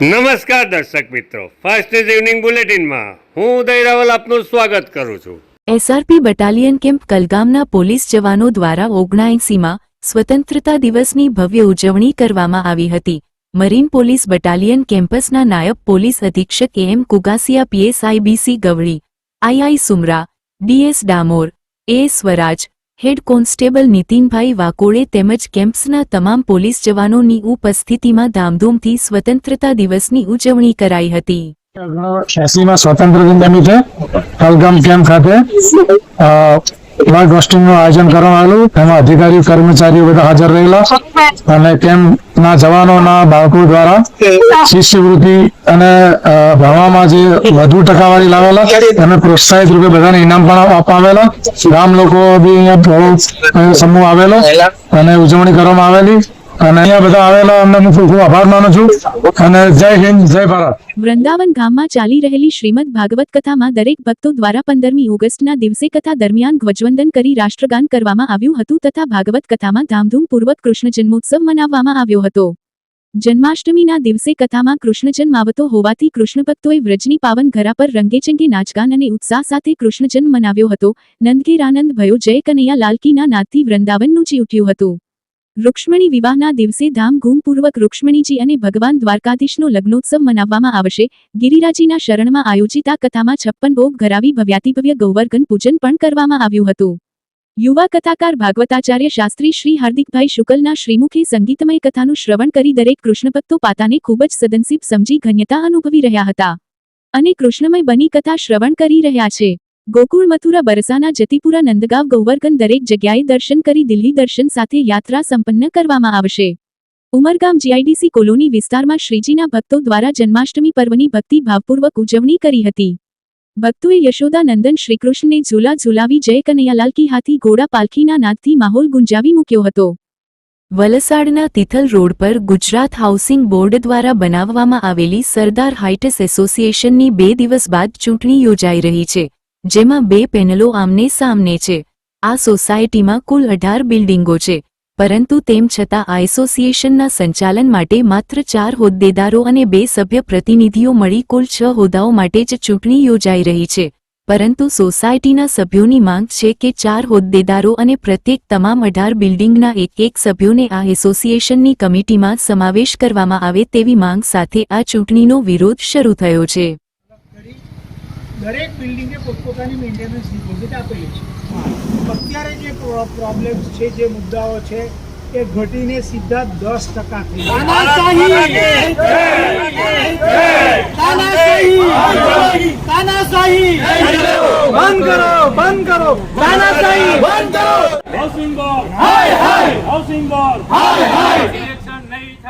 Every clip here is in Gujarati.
નમસ્કાર દર્શક મિત્રો. ફર્સ્ટ ઇઝ ઇવનિંગ બુલેટિનમાં હું ઉદય રાવલ આપનું સ્વાગત કરું છું. એસઆરપી બટાલિયન કેમ્પ કલગામના પોલીસ જવાનો દ્વારા ઓગણાએંસીમાં સ્વતંત્રતા દિવસની ભવ્ય ઉજવણી કરવામાં આવી હતી. મરીન પોલીસ બટાલિયન કેમ્પસના નાયબ પોલીસ અધિક્ષક M Kugasiya PSI BC Gavli II Sumra DS Damor A Swaraj head constable Nitinbhai Wakode તેમજ કેમ્પ્સના તમામ પોલીસ જવાનોની ઉપસ્થિતિમાં ધામધૂમથી સ્વતંત્રતા દિવસની ઉજવણી કરાઈ હતી. સ્વતંત્ર દિન નિમિત્તે ખાતે. અ, ફ્લેગ આયોજન કરવામાં આવેલું. તેમાં અધિકારીઓ કર્મચારીઓ બધા હાજર રહેલા. અને કેમ્પના જવાનોના બાળકો દ્વારા શિષ્યવૃત્તિ અને ભણવામાં જે વધુ ટકાવારી લાવેલા અને પ્રોત્સાહિત રૂપે બધાને ઇનામ પણ આવેલા. ગામ લોકો બી અહીંયા બહુ સમૂહ આવેલો. અને ઉજવણી કરવામાં આવેલી. અને અહીંયા બધા આવેલા, અમને હું ખૂબ ખૂબ આભાર માનું છું. અને જય હિન્દ, જય ભારત. વૃંદાવન ગામમાં ચાલી રહેલી શ્રીમદ ભાગવત કથામાં દરેક ભક્તો દ્વારા પંદરમી ઓગસ્ટના દિવસે કથા દરમિયાન ધ્વજવંદન કરી રાષ્ટ્રગાન કરવામાં આવ્યું હતું તથા ભાગવત કથામાં ધામધૂમપૂર્વક કૃષ્ણ જન્મોત્સવ મનાવવામાં આવ્યો હતો. જન્માષ્ટમીના દિવસે કથામાં કૃષ્ણ જન્મ આવતો હોવાથી કૃષ્ણ ભક્તોએ વ્રજની પાવન ઘરા પર રંગેચંગે નાચગાન અને ઉત્સાહ સાથે કૃષ્ણ જન્મ મનાવ્યો હતો. આનંદ ભયો જય કનૈયા લાલકીના નાદથી વૃંદાવન ઊંચી ઉઠ્યું હતું. રૂક્ષ્મણી વિવાહના દિવસે ધામધૂમપૂર્વક રૂક્ષ્મણીજી અને ભગવાન દ્વારકાધીશનો લગ્નોત્સવ મનાવવામાં આવશે. ગિરિરાજીના શરણમાં આયોજિત આ કથામાં છપ્પન ભોગ ધરાવી ભવ્યાતિભવ્ય ગૌવર્ગન પૂજન પણ કરવામાં આવ્યું હતું. યુવા કથાકાર ભાગવતાચાર્ય શાસ્ત્રી શ્રી હાર્દિકભાઈ શુકલના શ્રીમુખી સંગીતમય કથાનું શ્રવણ કરી દરેક કૃષ્ણભક્તો પાતાને ખૂબ જ સદનસીબ સમજી ધન્યતા અનુભવી રહ્યા હતા. અને કૃષ્ણમય બની કથા શ્રવણ કરી રહ્યા છે. ગોકુળ મથુરા બરસાના જતીપુરા નંદગાંવ ગૌવર્ગન દરેક જગ્યાએ દર્શન કરી દિલ્હી દર્શન સાથે યાત્રા સંપન્ન કરવામાં આવશે. ઉમરગામ જીઆઈડીસી કોલોની વિસ્તારમાં શ્રીજીના ભક્તો દ્વારા જન્માષ્ટમી પર્વની ભક્તિ ભાવપૂર્વક ઉજવણી કરી હતી. ભક્તોએ યશોદા નંદન શ્રીકૃષ્ણને ઝૂલા ઝૂલાવી જય કનૈયાલાલ હાથી ઘોડા પાલખીના નાદથી માહોલ ગુંજાવી મૂક્યો હતો. વલસાડના તિથલ રોડ પર ગુજરાત હાઉસિંગ બોર્ડ દ્વારા બનાવવામાં આવેલી સરદાર હાઇટસ એસોસિએશનની બે દિવસ બાદ ચૂંટણી યોજાઈ રહી છે. જેમાં બે પેનલો આમને સામને છે. આ સોસાયટીમાં કુલ અઢાર બિલ્ડિંગો છે, પરંતુ તેમ છતાં આ એસોસિએશનના સંચાલન માટે માત્ર ચાર હોદ્દેદારો અને બે સભ્ય પ્રતિનિધિઓ મળી કુલ છ હોદ્દાઓ માટે જ ચૂંટણી યોજાઈ રહી છે. પરંતુ સોસાયટીના સભ્યોની માંગ છે કે ચાર હોદ્દેદારો અને પ્રત્યેક તમામ અઢાર બિલ્ડિંગના એક એક સભ્યોને આ એસોસિએશનની કમિટીમાં સમાવેશ કરવામાં આવે તેવી માંગ સાથે આ ચૂંટણીનો વિરોધ શરૂ થયો છે. દરેક બિલ્ડિંગે પોતપોતાની મેન્ટેનન્સ ડિપોઝિટ આપેલી છે. અત્યારે જે પ્રોબ્લેમ્સ છે જે મુદ્દાઓ છે એ ઘટીને સીધા દસ ટકા થઈ. બંધ કરો બંધ કરો! બંધ કરો! હાઉસિંગ બોર્ડ હાય હાય! હાઉસિંગ બોર્ડ હાય હાય!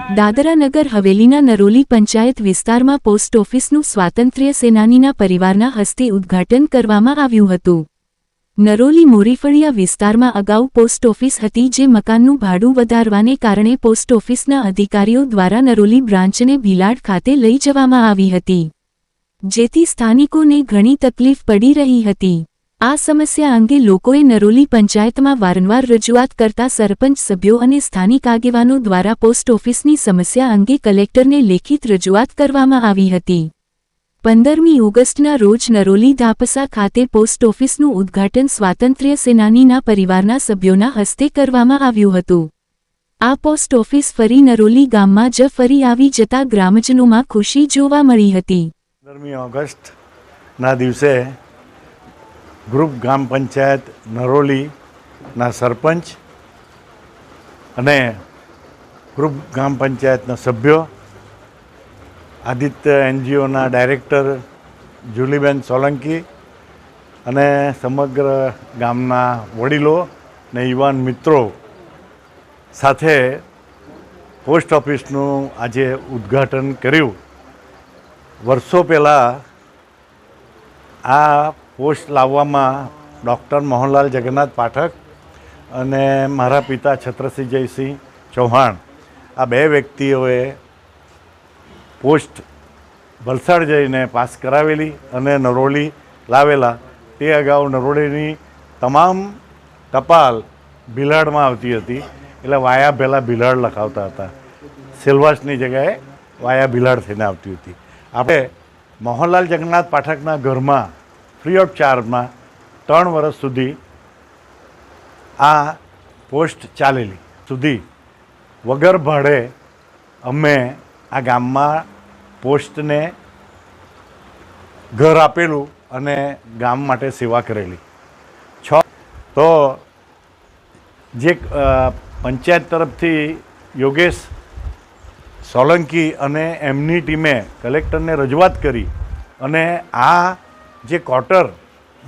ઇલેક્શન નહીં થાય દાદરા નગર હવેલીના નરોલી પંચાયત વિસ્તારમાં પોસ્ટ ઓફિસનું સ્વાતંત્ર્ય સેનાનીના પરિવારના હસ્તે ઉદ્ઘાટન કરવામાં આવ્યું હતું. નરોલી મોરીફળિયા વિસ્તારમાં અગાઉ પોસ્ટ ઓફિસ હતી જે મકાનનું ભાડું વધારવાને કારણે પોસ્ટ ઓફિસના અધિકારીઓ દ્વારા નરોલી બ્રાન્ચને ભીલાડ ખાતે લઈ જવામાં આવી હતી. જેથી સ્થાનિકોને ઘણી તકલીફ પડી રહી હતી. આ સમસ્યા અંગે લોકોએ નરોલી પંચાયતમાં વારંવાર રજૂઆત કરતા સરપંચ સભ્યો અને સ્થાનિક આગેવાનો દ્વારા પોસ્ટ ઓફિસની સમસ્યા અંગે કલેક્ટરને લેખિત રજૂઆત કરવામાં આવી હતી. પંદરમી ઓગસ્ટના રોજ નરોલી ધાપસા ખાતે પોસ્ટ ઓફિસનું ઉદ્ઘાટન સ્વાતંત્ર્ય સેનાનીના પરિવારના સભ્યોના હસ્તે કરવામાં આવ્યું હતું. આ પોસ્ટ ઓફિસ ફરી નરોલી ગામમાં જ ફરી આવી જતા ગ્રામજનોમાં ખુશી જોવા મળી હતી. પંદરમી ઓગસ્ટના દિવસે ગ્રુપ ગ્રામ પંચાયત નરોલીના સરપંચ અને ગ્રુપ ગ્રામ પંચાયતના સભ્યો, આદિત્ય એનજીઓના ડાયરેક્ટર જુલીબેન સોલંકી અને સમગ્ર ગામના વડીલો ને યુવાન મિત્રો સાથે પોસ્ટ ઓફિસનું આજે ઉદ્ઘાટન કર્યું. વર્ષો પહેલાં આ પોસ્ટ લાવવામાં ડૉક્ટર મોહનલાલ જગન્નાથ પાઠક અને મારા પિતા છત્રસિંહ જયસિંહ ચૌહાણ. આ બે વ્યક્તિઓએ પોસ્ટ વલસાડ જઈને પાસ કરાવેલી અને નરોલી લાવેલા. તે અગાઉ નરોલીની તમામ ટપાલ ભીલાડમાં આવતી હતી. એટલે વાયા પહેલાં ભીલાડ લખાવતા હતા. સિલવાસની જગ્યાએ વાયા ભિલાડ થઈને આવતી હતી. આપણે મોહનલાલ જગન્નાથ પાઠકના ઘરમાં ફ્રી ઓફ ચાર્જમાં ત્રણ વર્ષ સુધી આ પોસ્ટ ચાલેલી. સુધી વગર ભાડે અમે આ ગામમાં પોસ્ટને ઘર આપેલું અને ગામ માટે સેવા કરેલી. છ તો જે પંચાયત તરફથી યોગેશ સોલંકી અને એમની ટીમે કલેક્ટરને રજૂઆત કરી અને આ જે ક્વાર્ટર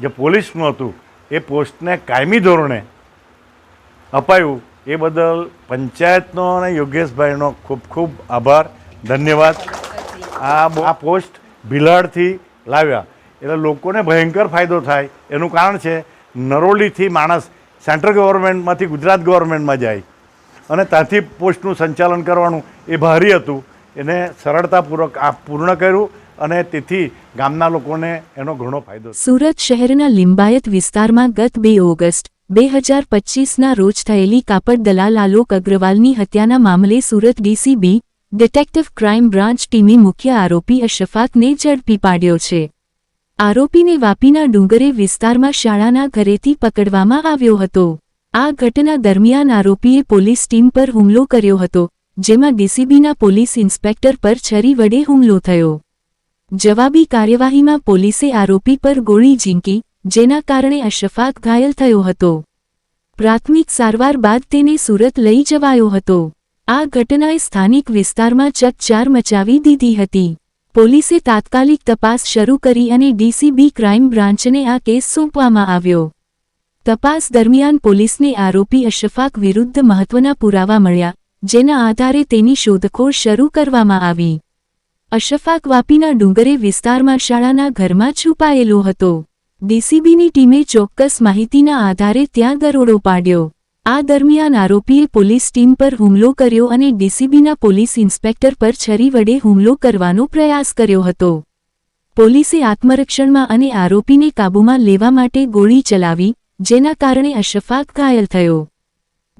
જે પોલીસનું હતું, એ પોસ્ટને કાયમી ધોરણે અપાયું. એ બદલ પંચાયતનો અને યોગેશભાઈનો ખૂબ ખૂબ આભાર, ધન્યવાદ. આ આ પોસ્ટ ભીલાડથી લાવ્યા. એટલે લોકોને ભયંકર ફાયદો થાય. એનું કારણ છે, નરોલીથી માણસ સેન્ટ્રલ ગવર્મેન્ટમાંથી ગુજરાત ગવર્મેન્ટમાં જાય અને ત્યાંથી પોસ્ટનું સંચાલન કરવાનું એ ભારી હતું. એને સરળતાપૂર્વક આ પૂર્ણ કર્યું. અને તેથી ગામના લોકોને એનો ઘણો ફાયદો સુરત શહેરના લિંબાયત વિસ્તારમાં ગત બે ઓગસ્ટ બે હજાર પચીસના રોજ થયેલી કાપડ દલાલ આલોક અગ્રવાલની હત્યાના મામલે Surat DCB detective crime branch ટીમે મુખ્ય આરોપી અશફાકને ઝડપી પાડ્યો છે. આરોપીને વાપીના ડુંગરે વિસ્તારમાં શાળાના ઘરેથી પકડવામાં આવ્યો હતો. આ ઘટના દરમિયાન આરોપીએ પોલીસ ટીમ પર હુમલો કર્યો હતો, જેમાં ડીસીબીના પોલીસ ઇન્સ્પેક્ટર પર છરી વડે હુમલો થયો. જવાબી કાર્યવાહીમાં પોલીસે આરોપી પર ગોળી ઝીંકી, જેના કારણે અશફાક ઘાયલ થયો હતો. પ્રાથમિક સારવાર બાદ તેને સુરત લઈ જવાયો હતો. આ ઘટનાએ સ્થાનિક વિસ્તારમાં ચકચાર મચાવી દીધી હતી. પોલીસે તાત્કાલિક તપાસ શરૂ કરી અને ડીસીબી ક્રાઇમ બ્રાન્ચને આ કેસ સોંપવામાં આવ્યો. તપાસ દરમિયાન પોલીસને આરોપી અશફાક વિરુદ્ધ મહત્વના પુરાવા મળ્યા, જેના આધારે તેની શોધખોળ શરૂ કરવામાં આવી. અશફાક વાપીના ડુંગરે વિસ્તારમાં શાળાના ઘરમાં છુપાયેલો હતો. ડીસીબીની ટીમે ચોક્કસ માહિતીના આધારે ત્યાં દરોડો પાડ્યો. આ દરમિયાન આરોપીએ પોલીસ ટીમ પર હુમલો કર્યો અને ડીસીબીના પોલીસ ઇન્સ્પેક્ટર પર છરી વડે હુમલો કરવાનો પ્રયાસ કર્યો હતો. પોલીસે આત્મરક્ષણમાં અને આરોપીને કાબૂમાં લેવા માટે ગોળી ચલાવી, જેના કારણે અશફાક ઘાયલ થયો.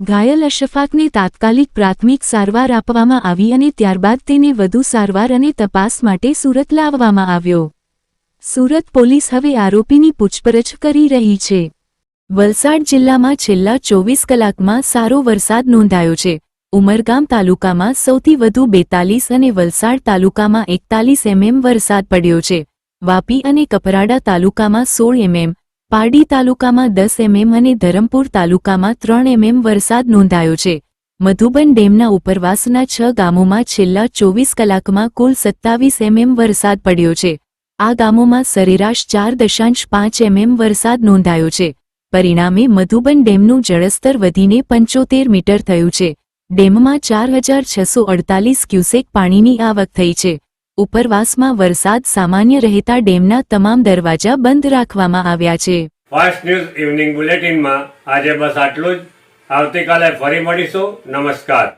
ઘાયલ અશફાકને તાત્કાલિક પ્રાથમિક સારવાર આપવામાં આવી અને ત્યારબાદ તેને વધુ સારવાર અને તપાસ માટે સુરત લાવવામાં આવ્યો. સુરત પોલીસ હવે આરોપીની પૂછપરછ કરી રહી છે. વલસાડ જિલ્લામાં છેલ્લા ચોવીસ કલાકમાં સારો વરસાદ નોંધાયો છે. ઉમરગામ તાલુકામાં સૌથી વધુ બેતાલીસ અને વલસાડ તાલુકામાં એકતાલીસ એમએમ વરસાદ પડ્યો છે. વાપી અને કપરાડા તાલુકામાં સોળ એમએમ પારડી તાલુકામાં દસ એમએમ અને ધરમપુર તાલુકામાં ત્રણ એમએમ વરસાદ નોંધાયો છે. મધુબન ડેમના ઉપરવાસના છ ગામોમાં છેલ્લા ચોવીસ કલાકમાં કુલ સત્તાવીસ એમએમ વરસાદ પડ્યો છે. આ ગામોમાં સરેરાશ ચાર દશાંશ પાંચ એમએમ વરસાદ નોંધાયો છે. પરિણામે મધુબન ડેમનું જળસ્તર વધીને પંચોતેર મીટર થયું છે. ડેમમાં ચાર હજાર છસો અડતાલીસ ક્યુસેક પાણીની આવક થઈ છે. ઉપરવાસમાં વરસાદ સામાન્ય રહેતા ડેમના તમામ દરવાજા બંધ રાખવામાં આવ્યા છે. ફાસ્ટ ન્યૂઝ ઇવનિંગ બુલેટિનમાં આજે બસ આટલું જ. આવતીકાલે ફરી મળીશું. નમસ્કાર.